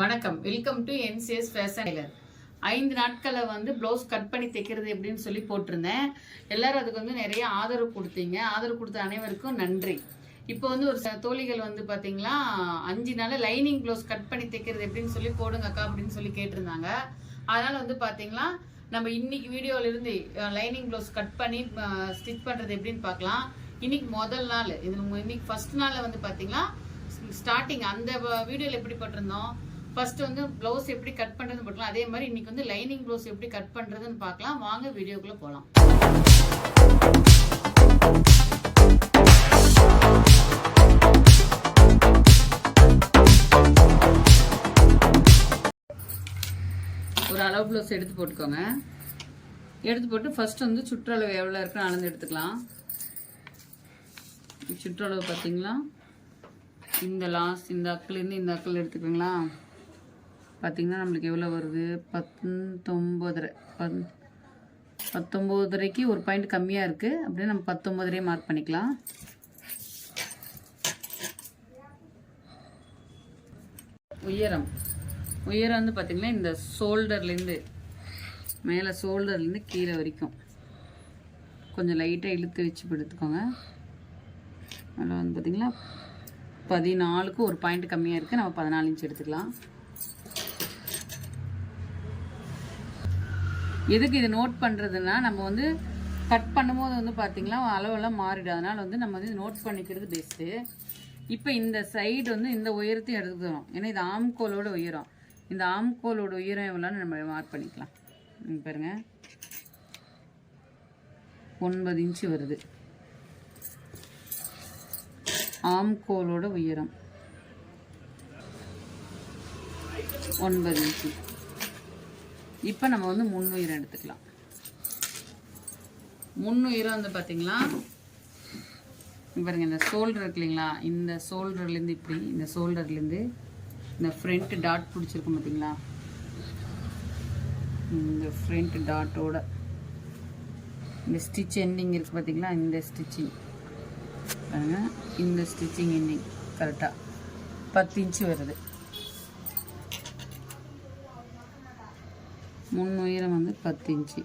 வணக்கம். Welcome to NCS fashion tailor ஐந்து நாட்களை வந்து ப்ளவுஸ் கட் பண்ணி தைக்கிறது எப்படின்னு சொல்லி போட்டிருந்தேன். எல்லாரும் அதுக்கு வந்து நிறைய ஆதரவு கொடுத்தீங்க. ஆதரவு கொடுத்த அனைவருக்கும் நன்றி. இப்போ வந்து ஒரு சில தோழிகள் வந்து பார்த்தீங்களா அஞ்சு நாள் லைனிங் ப்ளவுஸ் கட் பண்ணி தைக்கிறது எப்படின்னு சொல்லி போடுங்க அக்கா அப்படின்னு சொல்லி கேட்டிருந்தாங்க. அதனால் வந்து பார்த்தீங்களா நம்ம இன்னைக்கு வீடியோவிலிருந்து லைனிங் ப்ளவுஸ் கட் பண்ணி ஸ்டிச் பண்ணுறது எப்படின்னு பார்க்கலாம் இன்னைக்கு முதல் நாள். இது இன்னைக்கு ஃபர்ஸ்ட் நாளில் வந்து பார்த்தீங்களா ஸ்டார்டிங் அந்த வீடியோவில் எப்படி போட்டிருந்தோம் ஃபர்ஸ்ட் வந்து ப்ளவுஸ் எப்படி கட் பண்ணுறதுன்னு பார்க்கலாம். அதே மாதிரி இன்னைக்கு வந்து லைனிங் ப்ளவுஸ் எப்படி கட் பண்ணுறதுன்னு பார்க்கலாம். வாங்க வீடியோக்குள்ளே போகலாம் ஒரு அளவு ப்ளவுஸ் எடுத்து போட்டுக்கோங்க. எடுத்து போட்டு ஃபஸ்ட் வந்து சுற்றளவு எவ்வளோ இருக்குன்னு அளந்து எடுத்துக்கலாம். சுற்றளவு பார்த்தீங்களா? இந்த லாஸ்ட் இந்த அக்கிலேருந்து இந்த அக்கில் எடுத்துக்கோங்களா பார்த்திங்கன்னா நம்மளுக்கு எவ்வளோ வருது? பத்தொம்போதரை பத் பத்தொம்போதரைக்கு ஒரு பாயிண்ட் கம்மியாக இருக்குது அப்படியே நம்ம பத்தொம்போதரையே மார்க் பண்ணிக்கலாம். உயரம். உயரம் வந்து பார்த்திங்கன்னா இந்த ஷோல்டர்லேருந்து மேலே ஷோல்டர்லேருந்து கீழே வரைக்கும். கொஞ்சம் லைட்டாக இழுத்து வச்சு எடுத்துக்கோங்க. அதில் வந்து பார்த்திங்கன்னா பதினாலுக்கு ஒரு பாயிண்ட் கம்மியாக இருக்குது நம்ம பதினாலு இன்ச் எடுத்துக்கலாம். எதுக்கு இது நோட் பண்ணுறதுன்னா நம்ம வந்து கட் பண்ணும்போது வந்து பார்த்திங்களா அளவெல்லாம் மாறிடும். அதனால் வந்து நம்ம வந்து நோட் பண்ணிக்கிறது பெஸ்ட்டு இப்போ இந்த சைடு வந்து இந்த உயரத்தையும் எடுத்துக்கிறோம் ஏன்னா இது ஆம்கோலோட உயரம். இந்த ஆம்கோலோட உயரம் எவ்வளோன்னு நம்ம மார்க் பண்ணிக்கலாம். பாருங்க. ஒன்பது இன்ச்சு வருது. ஆம்கோலோட உயரம். ஒன்பது இன்ச்சு இப்போ நம்ம வந்து முன்னுயிரை எடுத்துக்கலாம். முன் வந்து பார்த்திங்களா பாருங்க இந்த ஷோல்டர் இருக்கு இல்லைங்களா? இந்த ஷோல்டர்லேருந்து இப்படி இந்த ஷோல்டர்லேருந்து இந்த ஃப்ரண்ட் டாட் பிடிச்சிருக்கும் பார்த்தீங்களா இந்த ஃப்ரண்ட் டாட்டோட இந்த ஸ்டிச் எண்டிங் இருக்குது பார்த்தீங்களா இந்த ஸ்டிச்சிங் பாருங்கள் இந்த ஸ்டிச்சிங் எண்டிங் கரெக்டாக பத்து இன்ச்சு வருது. முன் உயரம் வந்து பத்து இன்ச்சு.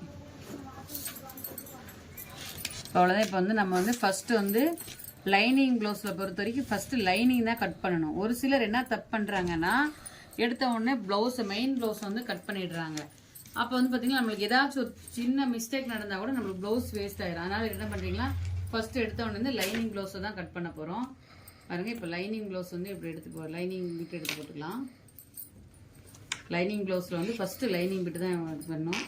அவ்வளோதான் இப்போ வந்து நம்ம வந்து ஃபஸ்ட்டு வந்து லைனிங் ப்ளவுஸில் பொறுத்த வரைக்கும் ஃபஸ்ட்டு லைனிங் தான் கட் பண்ணணும். ஒரு சிலர் என்ன தப்பு பண்ணுறாங்கன்னா எடுத்த உடனே ப்ளவுஸை மெயின் ப்ளவுஸ் வந்து கட் பண்ணிடுறாங்க. அப்போ வந்து பார்த்தீங்கன்னா நம்மளுக்கு ஏதாச்சும் ஒரு சின்ன மிஸ்டேக் நடந்தால் கூட நம்மளுக்கு ப்ளவுஸ் வேஸ்ட் ஆகிடும் அதனால் என்ன பண்ணுறீங்களா ஃபஸ்ட்டு எடுத்த உடனே வந்து லைனிங் ப்ளவுஸை தான் கட் பண்ண போகிறோம் பாருங்கள் இப்போ லைனிங் ப்ளவுஸ் வந்து இப்படி எடுத்து போ லைனிங் பிட் எடுத்து போட்டுக்கலாம். லைனிங் ப்ளவுஸில் வந்து ஃபஸ்ட்டு லைனிங் பிட்டு தான் இது பண்ணணும்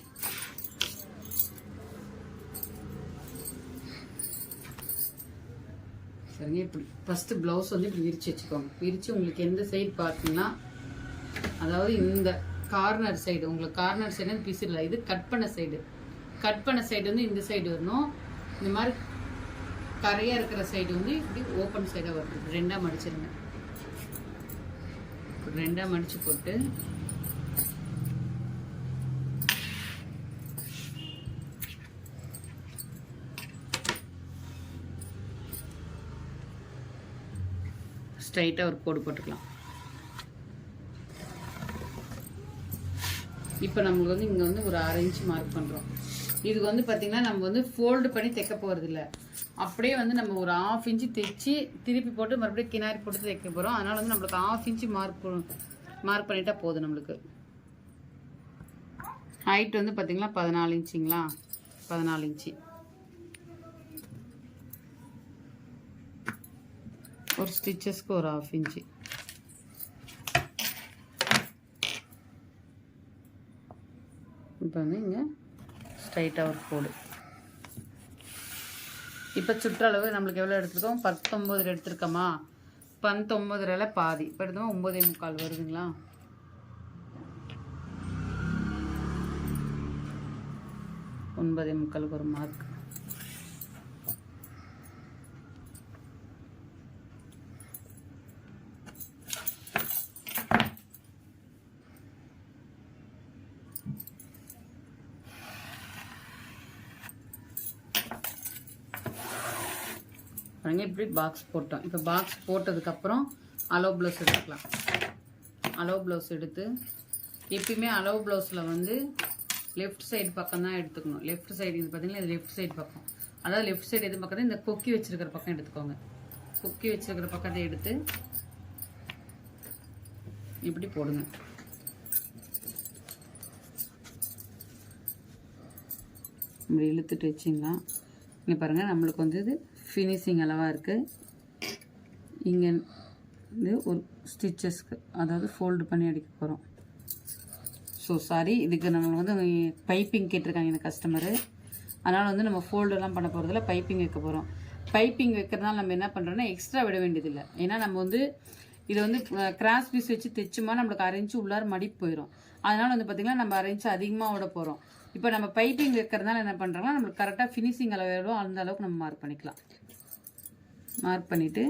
சரிங்க இப்படி ஃபஸ்ட்டு ப்ளவுஸ் வந்து இப்படி விரிச்சு வச்சுக்கோங்க. விரித்து உங்களுக்கு எந்த சைடு பார்த்தீங்கன்னா அதாவது இந்த கார்னர் சைடு உங்களுக்கு கார்னர் சைடு பீஸ் இது கட் பண்ண சைடு கட் பண்ண சைடு வந்து இந்த சைடு வரணும். இந்த மாதிரி கரையாக இருக்கிற சைடு வந்து இப்படி ஓப்பன் சைடாக வரணும். ரெண்டாக மடிச்சிருங்க. ரெண்டாக மடித்து போட்டு ஸ்ட்ரைட்டாக ஒரு கோடு போட்டுக்கலாம். இப்போ நம்மளுக்கு வந்து இங்கே வந்து ஒரு அரை இன்ச் மார்க் பண்ணுறோம் இதுக்கு வந்து பார்த்திங்கன்னா நம்ம வந்து ஃபோல்டு பண்ணி தைக்க போகிறதில்ல அப்படியே வந்து நம்ம ஒரு ஆஃப் இன்ச்சு தைச்சி திருப்பி போட்டு மறுபடியும் கிணறு போட்டு தைக்க போகிறோம் அதனால் வந்து நம்மளுக்கு ஆஃப் இன்ச்சு மார்க் மார்க் பண்ணிட்டா போதும் நம்மளுக்கு. ஹைட் வந்து பார்த்திங்கன்னா பதினாலு இன்ச்சுங்களா பதினாலு இன்ச்சு ஒரு ஸ்டிச்சஸ்க்கு ஒரு ஆஃப் இன்ச்சு. இப்போ வந்து இங்கே ஸ்ட்ரைட்டாக ஒரு கோடு. இப்போ சுற்றளவு நம்மளுக்கு எவ்வளோ எடுத்துருக்கோம்? பத்தொம்பது எடுத்திருக்கோமா? பத்தொம்பதுல பாதி. இப்போ எடுத்தோம் ஒம்பதே முக்கால் வருதுங்களா? ஒன்பதே முக்காலுக்கு ஒரு மார்க் பாருங்க. இப்படி பாக்ஸ் போட்டோம். இப்போ பாக்ஸ் போட்டதுக்கப்புறம் அலோ ப்ளவுஸ் எடுத்துக்கலாம். அலோ ப்ளவுஸ் எடுத்து எப்பயுமே அலோ ப்ளவுஸில் வந்து லெஃப்ட் சைடு பக்கம் தான் எடுத்துக்கணும். லெஃப்ட் சைடு இது பார்த்தீங்கன்னா இது லெஃப்ட் சைடு பக்கம். அதாவது லெஃப்ட் சைடு எது பக்கம் இந்த கொக்கி வச்சுருக்கிற பக்கம் எடுத்துக்கோங்க. கொக்கி வச்சுருக்கிற பக்கத்தை எடுத்து இப்படி போடுங்க. இப்படி இழுத்துட்டு வச்சிங்கன்னா இங்கே பாருங்கள் நம்மளுக்கு வந்து இது ஃபினிஷிங் அளவாக இருக்குது இங்கே இது ஒரு ஸ்டிச்சஸ்க்கு அதாவது ஃபோல்டு பண்ணி அடிக்க போகிறோம் ஸோ சாரி இதுக்கு நம்ம வந்து பைப்பிங் கேட்டிருக்காங்க இந்த கஸ்டமரு அதனால் வந்து நம்ம ஃபோல்டெல்லாம் பண்ண போகிறதில்ல பைப்பிங் வைக்க போகிறோம் பைப்பிங் வைக்கிறதுனால நம்ம என்ன பண்ணுறோன்னா எக்ஸ்ட்ரா விட வேண்டியதில்லை. ஏன்னா நம்ம வந்து இதை வந்து கிராஸ் பீஸ் வச்சு தைச்சோமா நம்மளுக்கு அரைஞ்சு உள்ளார மடிப்பு போயிடும் அதனால் வந்து பார்த்திங்கன்னா நம்ம அரைஞ்சு அதிகமாக விட போகிறோம் இப்போ நம்ம பைப்பிங் வைக்கிறதுனால என்ன பண்ணுறோம்னா நம்மளுக்கு கரெக்டாக ஃபினிஷிங் அளவு எவ்வளோ அந்த அளவுக்கு நம்ம மார்க் பண்ணிக்கலாம். மார்க் பண்ணிவிட்டு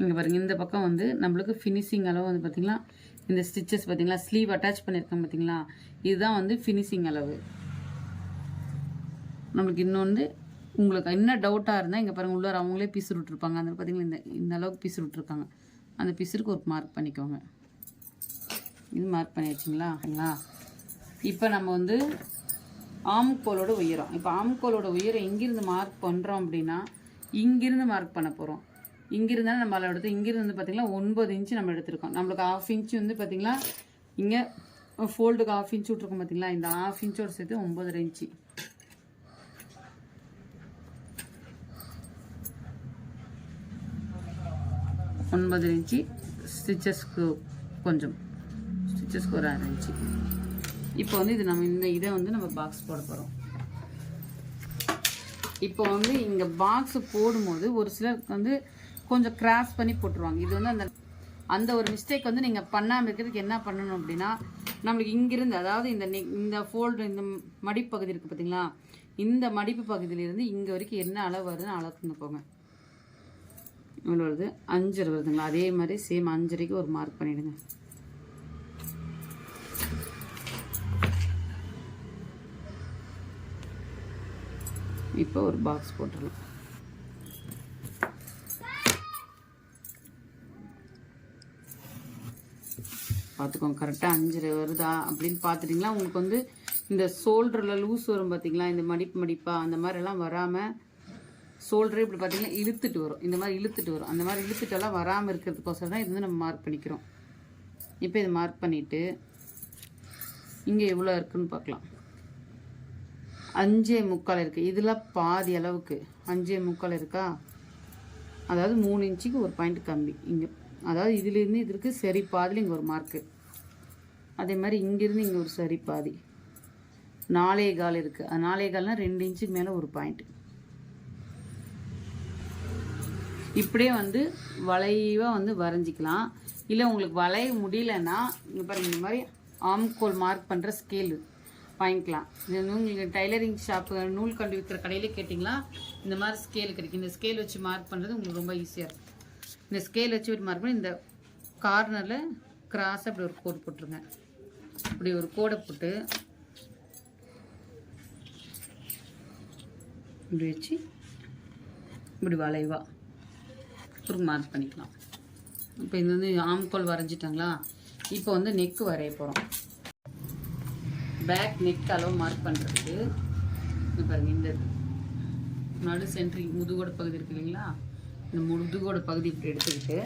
இங்கே பாருங்கள் இந்த பக்கம் வந்து நம்மளுக்கு ஃபினிஷிங் அளவு வந்து பார்த்திங்களா இந்த ஸ்டிச்சஸ் பார்த்தீங்களா ஸ்லீவ் அட்டாச் பண்ணியிருக்கேன் பார்த்தீங்களா இதுதான் வந்து ஃபினிஷிங் அளவு. நம்மளுக்கு இன்னொன்று உங்களுக்கு என்ன டவுட்டாக இருந்தால் இங்கே பாருங்கள் உள்ளார அவங்களே பீஸ் விட்டுருப்பாங்க அந்த பார்த்தீங்களா இந்த இந்த அளவுக்கு பீஸ் விட்டுருக்காங்க அந்த பீஸுக்கு ஒரு மார்க் பண்ணிக்கோங்க. இது மார்க் பண்ணியாச்சுங்களா இப்போ நம்ம வந்து ஆம்கோலோட உயரம். இப்போ ஆம்கோலோட உயரம் எங்கிருந்து மார்க் பண்ணுறோம் அப்படின்னா இங்கிருந்து மார்க் பண்ண போகிறோம் இங்கிருந்தாலும் நம்ம அளவு எடுத்து இங்கிருந்து வந்து பார்த்திங்கன்னா ஒன்பது இன்ச்சு நம்ம எடுத்திருக்கோம். நம்மளுக்கு ஆஃப் இன்ச்சு வந்து பார்த்திங்களா இங்கே ஃபோல்டுக்கு ஆஃப் இன்ச் விட்ருக்கோம் பார்த்தீங்களா இந்த ஆஃப் இன்ச்சோட சேர்த்து ஒம்பதரை இன்ச்சு ஒன்பது இன்ச்சு ஸ்டிச்சஸ்க்கு கொஞ்சம். ஸ்டிச்சஸ்க்கு ஒரு அரை இன்ச்சு இப்போ வந்து இது நம்ம இந்த இதை வந்து நம்ம பாக்ஸ் போட போகிறோம் இப்போ வந்து இங்கே பாக்ஸ் போடும்போது ஒரு சிலருக்கு வந்து கொஞ்சம் கிராஸ் பண்ணி போட்டுருவாங்க. இது வந்து அந்த அந்த ஒரு மிஸ்டேக் வந்து நீங்கள் பண்ணாமல் இருக்கிறதுக்கு என்ன பண்ணணும் அப்படின்னா நம்மளுக்கு இங்கிருந்து அதாவது இந்த இந்த ஃபோல்டு இந்த மடிப்பு பகுதி இருக்குது பார்த்தீங்களா இந்த மடிப்பு பகுதியிலேருந்து இங்கே வரைக்கும் என்ன அளவு வருதுன்னு அளக்குன்னு போங்க. இவ்வளோ வருது. அஞ்சரை வருதுங்களா அதே மாதிரி சேம் அஞ்சரைக்கு ஒரு மார்க் பண்ணிவிடுங்க இப்போ ஒரு பாக்ஸ் போட்டுடலாம். பார்த்துக்கோங்க கரெக்டாக அஞ்சரை வருதா அப்படின்னு பார்த்துட்டிங்களா? உங்களுக்கு வந்து இந்த ஷோல்டரில் லூஸ் வரும் பார்த்தீங்களா? இந்த மடிப்பு மடிப்பாக அந்த மாதிரிலாம் வராமல் ஷோல்டரே இப்படி பார்த்தீங்கன்னா இழுத்துட்டு வரும். இந்த மாதிரி இழுத்துட்டு வரும். அந்த மாதிரி இழுத்துட்டெல்லாம் வராமல் இருக்கிறதுக்கோசரம் தான் இது வந்து நம்ம மார்க் பண்ணிக்கிறோம். இப்போ இதை மார்க் பண்ணிவிட்டு இங்கே எவ்வளோ இருக்குன்னு பார்க்கலாம். அஞ்சே முக்கால் இருக்குது இதில் பாதி அளவுக்கு. அஞ்சே முக்கால் இருக்கா? அதாவது மூணு இன்ச்சுக்கு ஒரு பாயிண்ட் கம்மி இங்கே அதாவது இதுலேருந்து இது இருக்குது சரி பாதியில் இங்கே ஒரு மார்க்கு. அதே மாதிரி இங்கேருந்து இங்கே ஒரு சரி பாதி. நாலே கால் இருக்குது அது நாலே கால்னால் ரெண்டு இன்ச்சுக்கு மேலே ஒரு பாயிண்ட். இப்படியே வந்து வளைவாக வந்து வரைஞ்சிக்கலாம். இல்லை உங்களுக்கு வளைய முடியலன்னா இங்கே பாருங்கள் இந்த மாதிரி ஆம்கோல் மார்க் பண்ணுற ஸ்கேலு வாங்கிக்கலாம். இது உங்களுக்கு டைலரிங் ஷாப்பு நூல் கண்டு விற்கிற கடையிலே கேட்டிங்களா? இந்த மாதிரி ஸ்கேல் கிடைக்கும். இந்த ஸ்கேல் வச்சு மார்க் பண்ணுறது உங்களுக்கு ரொம்ப ஈஸியாக இருக்கும். இந்த ஸ்கேல் வச்சு ஒரு மார்க் பண்ணி இந்த கார்னரில் கிராஸாக இப்படி ஒரு கோடு போட்டுருங்க. இப்படி ஒரு கோடை போட்டு இப்படி வச்சு இப்படி வளைவா ஒரு மார்க் பண்ணிக்கலாம். இப்போ இது வந்து ஆம்கோல் வரைஞ்சிட்டாங்களா? இப்போ வந்து நெக்கு வரைய போகிறோம் பேக் நெக் அளவு மார்க் பண்ணுறதுக்கு இது பாருங்கள் இந்த நடு சென்ட்ரிங் முதுகோட பகுதி இருக்கு இல்லைங்களா? இந்த முதுகோட பகுதி இப்படி எடுத்துக்கிட்டு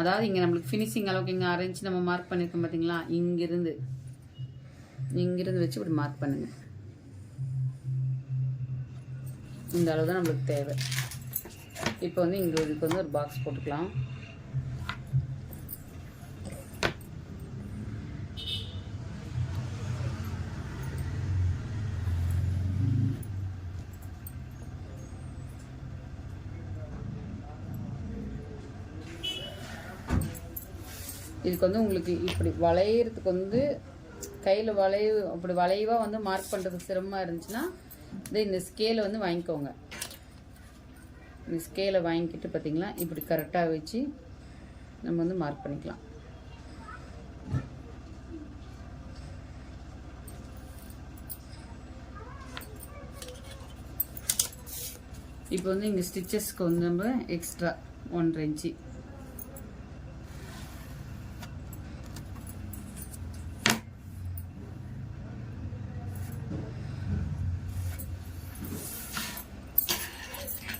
அதாவது இங்கே நம்மளுக்கு ஃபினிஷிங் அளவுக்கு இங்கே அரைஞ்சி நம்ம மார்க் பண்ணியிருக்கோம் பார்த்தீங்களா இங்கிருந்து இங்கிருந்து வச்சு இப்படி மார்க் பண்ணுங்க. இந்த அளவு தான் நம்மளுக்கு தேவை. இப்போ வந்து இங்கே இதுக்கு வந்து ஒரு பாக்ஸ் போட்டுக்கலாம். இதுக்கு வந்து உங்களுக்கு இப்படி வளையிறதுக்கு வந்து கையில் வளைவு அப்படி வளைவாக வந்து மார்க் பண்ணுறதுக்கு சிரமமாக இருந்துச்சுன்னா இது இந்த ஸ்கேலை வந்து வாங்கிக்கோங்க. இந்த ஸ்கேலை வாங்கிக்கிட்டு பார்த்தீங்களா இப்படி கரெக்டாக வச்சு நம்ம வந்து மார்க் பண்ணிக்கலாம். இப்போ வந்து இங்கே ஸ்டிச்சஸ்க்கு வந்து நம்ம எக்ஸ்ட்ரா ஒன்றரை இன்ச்சு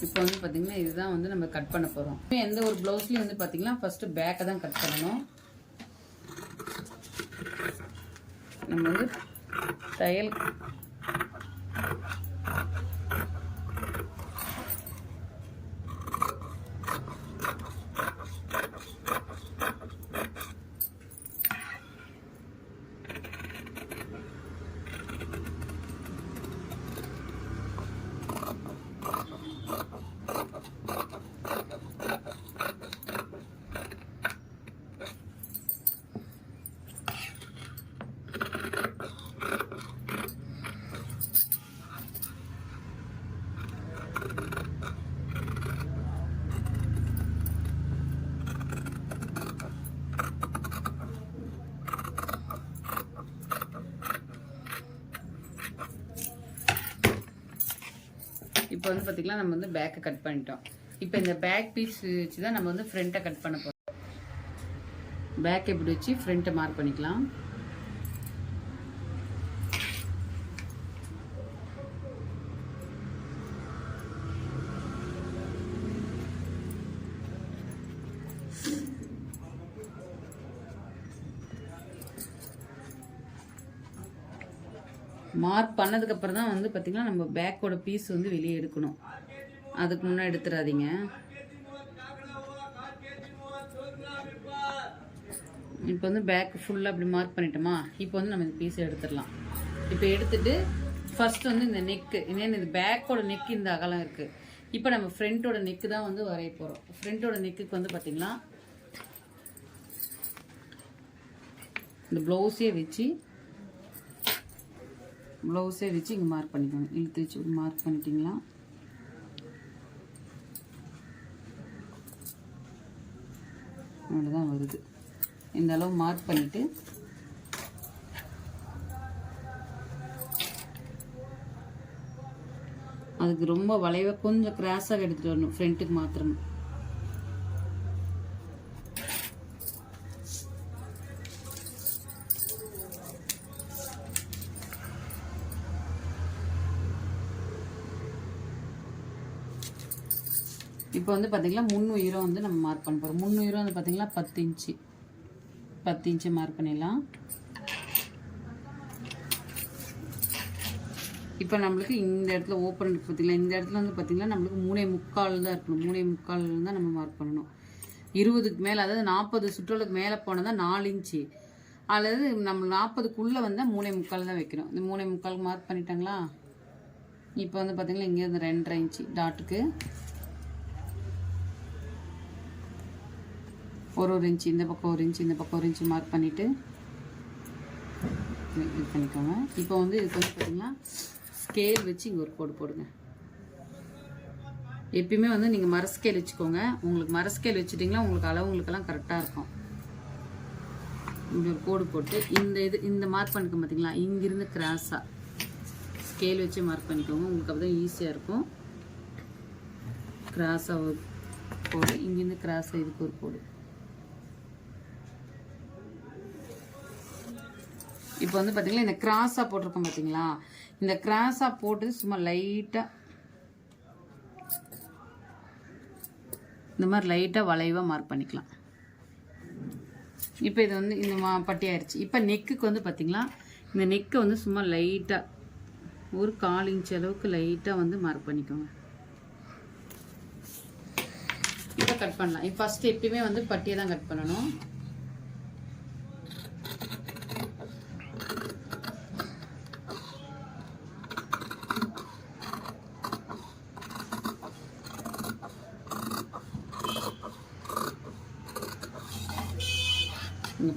இப்போ வந்து பார்த்தீங்கன்னா இதுதான் வந்து நம்ம கட் பண்ண போகிறோம் எந்த ஒரு ப்ளவுஸ்லையும் வந்து பார்த்தீங்கன்னா ஃபஸ்ட்டு பேக்கை தான் கட் பண்ணணும். நம்ம வந்து தையல் இப்போ வந்து பார்த்திங்கன்னா நம்ம வந்து பேக்கை கட் பண்ணிட்டோம். இப்போ இந்த பேக் பீஸ் வச்சு தான் நம்ம வந்து ஃப்ரண்ட்டை கட் பண்ண போகிறோம் பேக் எப்படி வச்சு ஃப்ரண்ட்டை மார்க் பண்ணிக்கலாம். மார்க் பண்ணதுக்கப்புறம் தான் வந்து பார்த்திங்கன்னா நம்ம பேக்கோட பீஸ் வந்து வெளியே எடுக்கணும். அதுக்கு முன்னே எடுத்துடாதீங்க இப்போ வந்து பேக் ஃபுல்லாக அப்படி மார்க் பண்ணிட்டோமா? இப்போ வந்து நம்ம இந்த பீஸை எடுத்துடலாம். இப்போ எடுத்துட்டு ஃபர்ஸ்ட் வந்து இந்த நெக்கு ஏன்னா இது பேக்கோட நெக்கு இந்த அகலம் இருக்குது இப்போ நம்ம ஃப்ரண்ட்டோட நெக்கு தான் வந்து வரைய போகிறோம் ஃப்ரண்ட்டோட நெக்குக்கு வந்து பார்த்திங்கன்னா இந்த ப்ளவுஸே வச்சு ப்ளவுஸே வச்சு இங்கே மார்க் பண்ணிக்கோங்க. இழுத்து வச்சு மார்க் பண்ணிட்டீங்களா? அவ்வளோதான் வருது. இந்த அளவு மார்க் பண்ணிவிட்டு அதுக்கு ரொம்ப வளைவை கொஞ்சம் கிராஸாக எடுத்துகிட்டு வரணும். ஃப்ரண்ட்டுக்கு மாத்திரணும் இப்போ வந்து பார்த்தீங்கன்னா முன் உயிரம் வந்து நம்ம மார்க் பண்ண போகிறோம் முன் வந்து பார்த்தீங்கன்னா பத்து இன்ச்சு. பத்து இன்ச்சு மார்க் பண்ணிடலாம். இப்போ நம்மளுக்கு இந்த இடத்துல ஓப்பன் பார்த்தீங்களா இந்த இடத்துல வந்து பார்த்தீங்கன்னா நம்மளுக்கு மூணே முக்கால் தான் இருக்கணும். மூணே முக்கால் தான் நம்ம மார்க் பண்ணணும். இருபதுக்கு மேலே அதாவது நாற்பது சுற்றளவுக்கு மேலே போனதான் நாலு இன்ச்சு. அல்லது நம்ம நாற்பதுக்குள்ளே வந்தால் மூணே முக்கால் தான் வைக்கணும். இந்த மூணே முக்கால் மார்க் பண்ணிட்டாங்களா? இப்போ வந்து பார்த்தீங்கன்னா இங்கே இந்த ரெண்டரை இன்ச்சு டாட்டுக்கு ஒரு ஒரு இன்ச்சு இந்த பக்கம் ஒரு இன்ச்சு இந்த பக்கம் ஒரு இன்ச்சு மார்க் பண்ணிவிட்டு இது பண்ணிக்கோங்க. இப்போ வந்து இதுக்கு வந்து பார்த்தீங்கன்னா ஸ்கேல் வச்சு இங்கே ஒரு கோடு போடுங்க. எப்பயுமே வந்து நீங்கள் மர ஸ்கேல் வச்சுக்கோங்க. உங்களுக்கு மர ஸ்கேல் வச்சுட்டிங்களா உங்களுக்கு அளவுங்களுக்கெல்லாம் கரெக்டாக இருக்கும். இங்கே ஒரு கோடு போட்டு இந்த இது இந்த மார்க் பண்ணிக்க பார்த்தீங்களா இங்கிருந்து கிராஸாக ஸ்கேல் வச்சு மார்க் பண்ணிக்கோங்க. உங்களுக்கு அப்போ தான் ஈஸியாக இருக்கும் கிராஸாக ஒரு கோடு இங்கேருந்து கிராஸாக இதுக்கு ஒரு கோடு இப்போ வந்து பார்த்தீங்களா இந்த கிராஸாக போட்டிருக்கோம் பார்த்தீங்களா இந்த கிராஸாக போட்டு சும்மா லைட்டாக இந்த மாதிரி லைட்டாக வளைவாக மார்க் பண்ணிக்கலாம். இப்போ இது வந்து இந்த மா பட்டி ஆயிடுச்சு இப்போ நெக்குக்கு வந்து பார்த்தீங்களா இந்த நெக்கை வந்து சும்மா லைட்டாக ஒரு கால் இன்ச் அளவுக்கு லைட்டாக வந்து மார்க் பண்ணிக்கோங்க. இப்போ கட் பண்ணலாம். இப்போ ஃபஸ்ட்டு எப்பயுமே வந்து பட்டியை தான் கட் பண்ணணும்.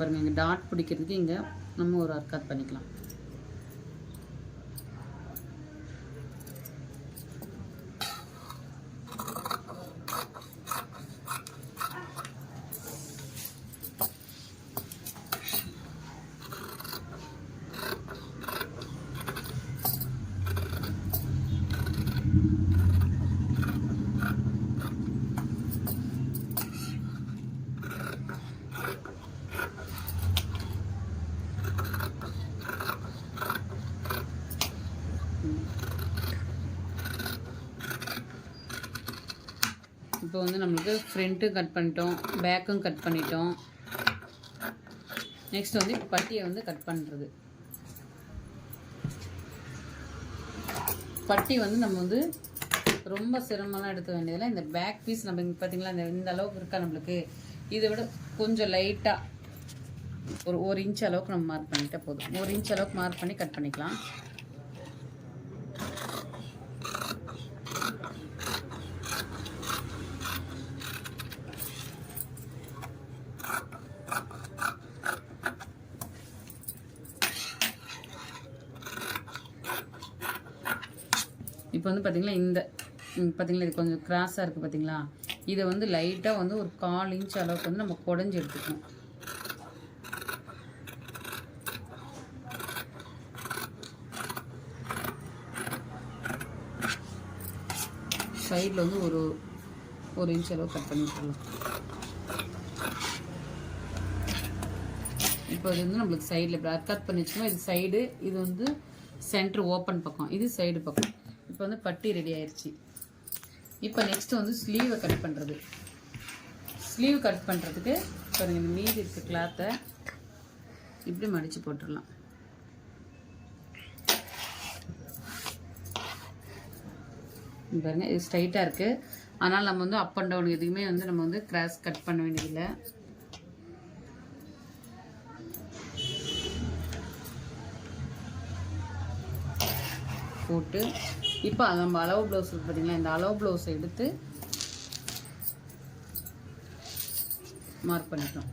பாருங்கள் இங்கே டாட் பிடிக்கிறதுக்கு இங்கே நம்ம ஒரு அர்க்காத் பண்ணிக்கலாம். வந்து ஃப்ரண்ட்டும் கட் பண்ணிட்டோம் பேக்கும் கட் பண்ணிட்டோம். நெக்ஸ்ட் வந்து இப்போ பட்டியை வந்து கட் பண்ணுறது பட்டி வந்து நம்ம வந்து ரொம்ப சிரமம்லாம் எடுக்க வேண்டியதில்லை. இந்த பேக் பீஸ் நம்ம பார்த்திங்களா பார்த்தீங்களா இந்த இந்த அளவுக்கு இருக்கா நம்மளுக்கு? இதை விட கொஞ்சம் லைட்டாக ஒரு ஒரு இன்ச் அளவுக்கு நம்ம மார்க் பண்ணிட்டால் போதும். ஒரு இன்ச் அளவுக்கு மார்க் பண்ணி கட் பண்ணிக்கலாம். இப்போ வந்து பார்த்திங்களா இந்த பார்த்தீங்களா இது கொஞ்சம் கிராஸாக இருக்குது பார்த்தீங்களா இதை வந்து லைட்டாக வந்து ஒரு கால் இன்ச் அளவுக்கு வந்து நம்ம குடஞ்சி எடுத்துக்கணும். சைடில் வந்து ஒரு ஒரு இன்ச் அளவு கட் பண்ணி விட்டுறலாம். இப்போ இது வந்து நம்மளுக்கு சைடில் இப்படி கட் பண்ணி வச்சுக்கோங்க இது சைடு இது வந்து சென்ட்ரு ஓப்பன் பக்கம். இது சைடு பக்கம். இப்போ வந்து பட்டி ரெடி ஆயிடுச்சு இப்போ நெக்ஸ்ட்டு வந்து ஸ்லீவை கட் பண்ணுறது ஸ்லீவ் கட் பண்ணுறதுக்கு இப்போ இந்த மீதி இருக்க கிளாத்தை இப்படி மடித்து போட்டுடலாம். பாருங்க இது ஸ்ட்ரைட்டாக இருக்குது ஆனால் நம்ம வந்து அப் அண்ட் டவுன் எதுவுமே வந்து நம்ம வந்து கிராஸ் கட் பண்ண வேண்டியதில்லை. போட்டு இப்போ நம்ம அளவு ப்ளவுஸ் பார்த்தீங்களா இந்த அளவு ப்ளவுஸை எடுத்து மார்க் பண்ணிட்டோம்.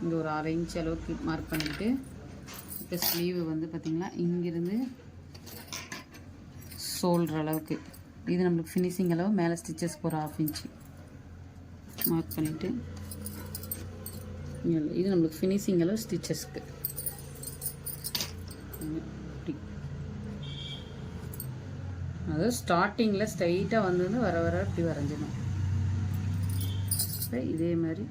இங்கே ஒரு அரை இன்ச் அளவுக்கு மார்க் பண்ணிட்டு இப்போ ஸ்லீவு வந்து பார்த்திங்களா இங்கிருந்து சோல்ற அளவுக்கு. இது நம்மளுக்கு ஃபினிஷிங் அளவு மேலே ஸ்டிச்சஸ் ஒரு ஆஃப் இன்ச்சு மார்க் பண்ணிவிட்டு இது நம்மளுக்கு ஃபினிஷிங் அளவு ஸ்டிச்சஸ்க்கு இப்படி அதாவது ஸ்டார்டிங்கில் ஸ்ட்ரைட்டாக வந்து வந்து வர வர இப்படி வரைஞ்சிடும். இதே மாதிரி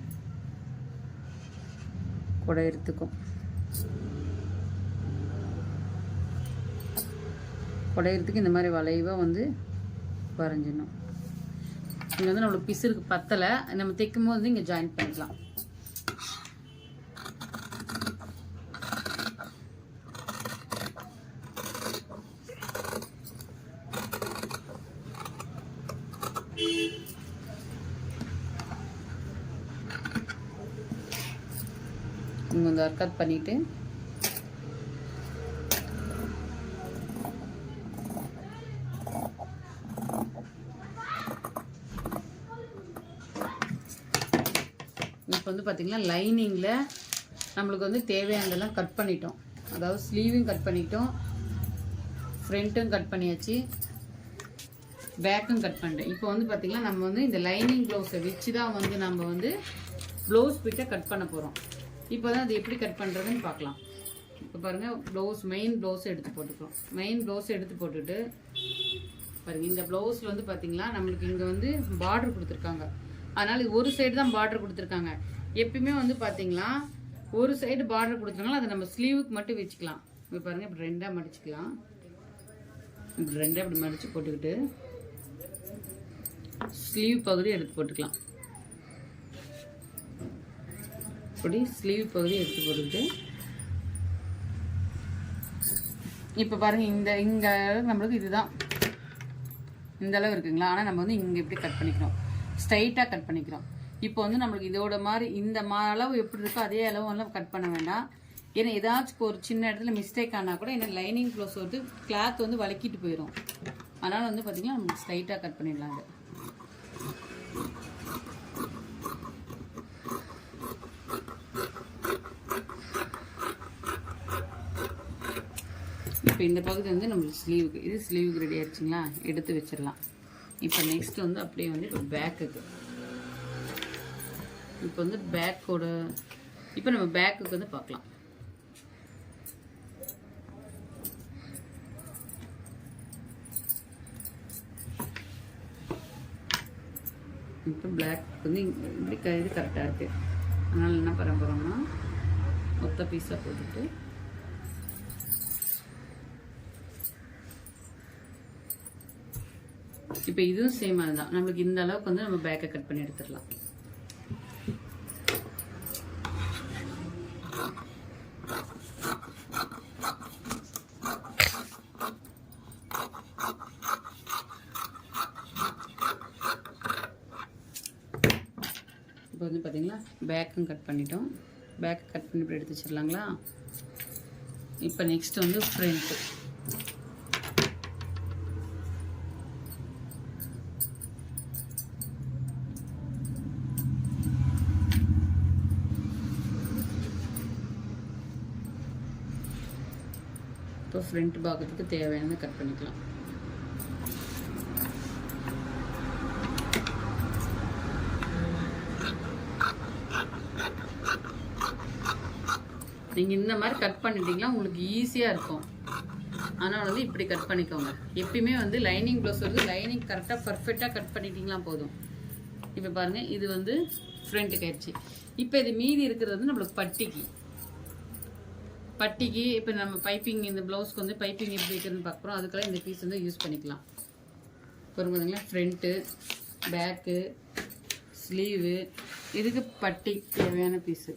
குடையறதுக்கும் குடையறதுக்கு இந்த மாதிரி வளைவாக வந்து வரைஞ்சிடணும். இங்கே வந்து நம்மளுக்கு பிசுருக்கு பத்தலை. நம்ம தைக்கும் போது வந்து இங்கே ஜாயின் பண்ணிக்கலாம். இங்கே கொஞ்சம் ஒர்க் பண்ணிவிட்டு இப்போ வந்து பார்த்திங்கன்னா லைனிங்கில் நம்மளுக்கு வந்து தேவையானதெல்லாம் கட் பண்ணிட்டோம். அதாவது ஸ்லீவும் கட் பண்ணிட்டோம். ஃப்ரண்ட்டும் கட் பண்ணியாச்சு. பேக்கும் கட் பண்ணிட்டேன் இப்போ வந்து பார்த்திங்கன்னா நம்ம வந்து இந்த லைனிங் ப்ளவுஸை வச்சு தான் வந்து நம்ம வந்து ப்ளவுஸ் பிட்டை கட் பண்ண போகிறோம் இப்போ தான் அது எப்படி கட் பண்ணுறதுன்னு பார்க்கலாம். இப்போ பாருங்கள் ப்ளவுஸ் மெயின் ப்ளவுஸ் எடுத்து போட்டுக்கிறோம். மெயின் ப்ளவுஸ் எடுத்து போட்டுட்டு பாருங்கள் இந்த ப்ளவுஸில் வந்து பார்த்திங்கன்னா நம்மளுக்கு இங்கே வந்து பார்டர் கொடுத்துருக்காங்க. அதனால் இது ஒரு சைடு தான் பார்டர் கொடுத்துருக்காங்க. எப்பயுமே வந்து பார்த்தீங்களா ஒரு சைடு பார்டர் கொடுத்துருக்காங்களா அதை நம்ம ஸ்லீவுக்கு மட்டும் வச்சுக்கலாம். இப்போ பாருங்கள் இப்படி ரெண்டாக மடிச்சுக்கலாம். இப்படி ரெண்டாக இப்படி மடித்து போட்டுக்கிட்டு ஸ்லீவ் பகுதி எடுத்து போட்டுக்கலாம். இப்படி ஸ்லீவ் பகுதி எடுத்து போட்டுக்கிட்டு. இப்போ பாருங்கள் இந்த இங்கே நம்மளுக்கு இதுதான். இந்த அளவு இருக்குங்களா? ஆனால் நம்ம வந்து இங்கே இப்படி கட் பண்ணிக்கிறோம்? ஸ்ட்ரைட்டாக கட் பண்ணிக்கிறோம். இப்போ வந்து நம்மளுக்கு இதோட மாதிரி இந்த அளவு எப்படி இருக்கோ அதே அளவு எல்லாம் கட் பண்ண வேண்டாம். ஏன்னா ஏதாச்சும் ஒரு சின்ன இடத்துல மிஸ்டேக் ஆனால் கூட ஏன்னா லைனிங் க்ளோஸ் வந்து கிளாத் வந்து வலிக்கிட்டு போயிடும் அதனால் வந்து பார்த்திங்கன்னா நம்ம ஸ்ட்ரைட்டாக கட் பண்ணிடலாங்க. இப்போ இந்த பகுதி வந்து நம்மளுக்கு ஸ்லீவுக்கு இது ஸ்லீவுக்கு ரெடி ஆயிடுச்சுங்களா? எடுத்து வச்சிடலாம். இப்போ நெக்ஸ்ட் வந்து அப்படியே வந்து இப்போ பேக்குக்கு இப்போ வந்து பேக்கோட இப்போ நம்ம பேக்குக்கு வந்து பார்க்கலாம். இப்போ பிளாக் வந்து இப்படி இது கரெக்டாக இருக்குது அதனால் என்ன பண்ண போகிறோம்னா மொத்த பீஸாக போட்டுட்டு இப்போ இதுவும் சேம் அதுதான். நம்மளுக்கு இந்த அளவுக்கு வந்து நம்ம பேக்கை கட் பண்ணி எடுத்துடலாம். இப்போ வந்து பார்த்தீங்களா பேக்கும் கட் பண்ணிட்டோம். பேக் கட் பண்ணி இப்படி எடுத்து வச்சிடலாங்களா? இப்போ நெக்ஸ்ட் வந்து ஃப்ரண்ட்டு இப்போ ஃப்ரண்ட் பாகத்துக்கு தேவையானதை கட் பண்ணிக்கலாம். நீங்கள் இந்த மாதிரி கட் பண்ணிட்டீங்கன்னா உங்களுக்கு ஈஸியாக இருக்கும். ஆனால் வந்து இப்படி கட் பண்ணிக்கோங்க. எப்பயுமே வந்து லைனிங் ப்ளவுஸ் வந்து லைனிங் கரெக்டாக பர்ஃபெக்டாக கட் பண்ணிட்டீங்களா போதும். இப்போ பாருங்கள் இது வந்து ஃப்ரண்ட்டுக்கு ஆயிடுச்சு. இப்போ இது மீதி இருக்கிறது வந்து நம்மளுக்கு பட்டிக்கு. பட்டிக்கு இப்போ நம்ம பைப்பிங் இந்த ப்ளவுஸ்க்கு வந்து பைப்பிங் எப்படி இருக்குதுன்னு பார்க்குறோம். அதுக்கெல்லாம் இந்த பீஸ் வந்து யூஸ் பண்ணிக்கலாம். பாருங்க பார்த்தீங்களா ஃப்ரண்ட்டு பேக்கு ஸ்லீவு இதுக்கு பட்டி தேவையான பீஸு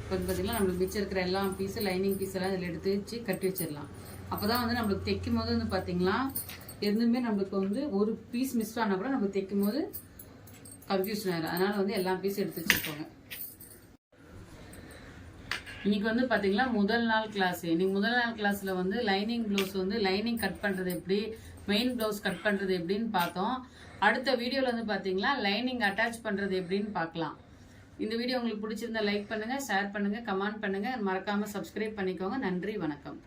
இப்போ பார்த்தீங்கன்னா நம்மளுக்கு மிச்சம் இருக்கிற எல்லா பீஸு லைனிங் பீஸ் எல்லாம் இதில் எடுத்து வச்சு கட்டி வச்சிடலாம். அப்போ தான் வந்து நம்மளுக்கு தைக்கும் போது வந்து பார்த்திங்கன்னா எதுவுமே நம்மளுக்கு வந்து ஒரு பீஸ் மிஸ் ஆனால் கூட நம்ம தைக்கும் போது கன்ஃபியூஷன் ஆயிடும் அதனால வந்து எல்லா பீஸும் எடுத்து வச்சுருக்கோங்க இன்னைக்கு வந்து பார்த்தீங்கன்னா முதல் நாள் கிளாஸ் இன்றைக்கி முதல் நாள் கிளாஸில் வந்து லைனிங் ப்ளவுஸ் வந்து லைனிங் கட் பண்ணுறது எப்படி மெயின் ப்ளவுஸ் கட் பண்ணுறது எப்படின்னு பார்த்தோம். அடுத்த வீடியோவில் வந்து பார்த்தீங்கன்னா லைனிங் அட்டாச் பண்ணுறது எப்படின்னு பார்க்கலாம். இந்த வீடியோ உங்களுக்கு பிடிச்சிருந்தா லைக் பண்ணுங்கள் ஷேர் பண்ணுங்கள் கமெண்ட் பண்ணுங்கள் மறக்காமல் சப்ஸ்கிரைப் பண்ணிக்கோங்க. நன்றி வணக்கம்.